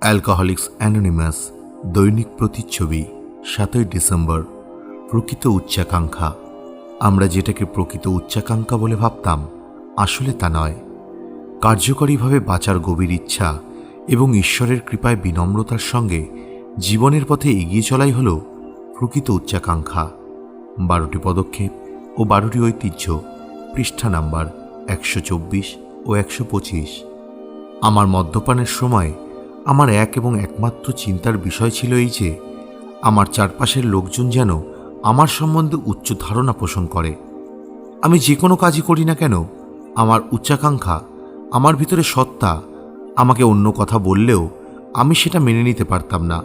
অ্যালকোহলিক্স anonymous দৈনিক প্রতিচ্ছবি, সাতই ডিসেম্বর, প্রকৃত উচ্চাকাঙ্ক্ষা। আমরা যেটাকে প্রকৃত উচ্চাকাঙ্ক্ষা বলে ভাবতাম, আসলে তা নয়। কার্যকরীভাবে বাঁচার গভীর ইচ্ছা এবং ঈশ্বরের কৃপায় বিনম্রতার সঙ্গে জীবনের পথে এগিয়ে চলাই হল প্রকৃত উচ্চাকাঙ্ক্ষা। বারোটি পদক্ষেপ ও বারোটি ঐতিহ্য, পৃষ্ঠা নাম্বার একশো চব্বিশ ও একশো পঁচিশ। আমার মদ্যপানের সময় আমার এক এবং একমাত্র চিন্তার বিষয় ছিল এই যে, আমার চারপাশের লোকজন যেন আমার সম্বন্ধে উচ্চ ধারণা পোষণ করে। আমি যে কোনো কাজই করি না কেন, আমার উচ্চাকাঙ্ক্ষা, আমার ভিতরে সত্তা, আমাকে অন্য কথা বললেও আমি সেটা মেনে নিতে পারতাম না।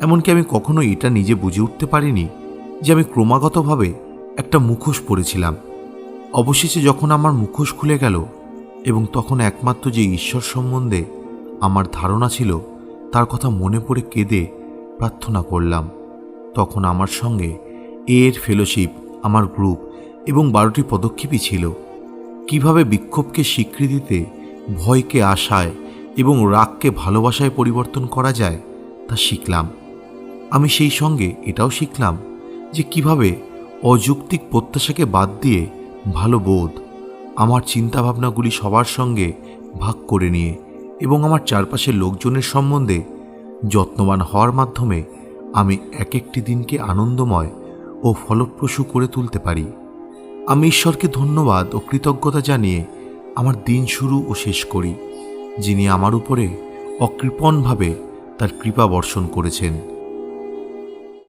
এমনকি আমি কখনো এটা নিজে বুঝে উঠতে পারিনি যে আমি ক্রমাগতভাবে একটা মুখোশ পরেছিলাম। অবশেষে যখন আমার মুখোশ খুলে গেল এবং তখন একমাত্র যে ঈশ্বর সম্বন্ধে আমার ধারণা ছিল তার কথা মনে পড়ে কেঁদে প্রার্থনা করলাম। তখন আমার সঙ্গে এর ফেলোশিপ, আমার গ্রুপ এবং বারোটি পদক্ষেপই ছিল। কীভাবে বিক্ষোভকে স্বীকৃতিতে, ভয়কে আশায় এবং রাগকে ভালোবাসায় পরিবর্তন করা যায় তা শিখলাম। আমি সেই সঙ্গে এটাও শিখলাম যে কীভাবে অযৌক্তিক প্রত্যাশাকে বাদ দিয়ে ভালো বোধ আমার চিন্তাভাবনাগুলি সবার সঙ্গে ভাগ করে নিয়ে এবং আমার চারপাশের লোকজনের সম্বন্ধে যত্নবান হওয়ার মাধ্যমে আমি এক একটি দিনকে আনন্দময় ও ফলপ্রসূ করে তুলতে পারি। আমি ঈশ্বরকে ধন্যবাদ ও কৃতজ্ঞতা জানিয়ে আমার দিন শুরু ও শেষ করি, যিনি আমার উপরে অকৃপণভাবে তার কৃপা বর্ষণ করেছেন।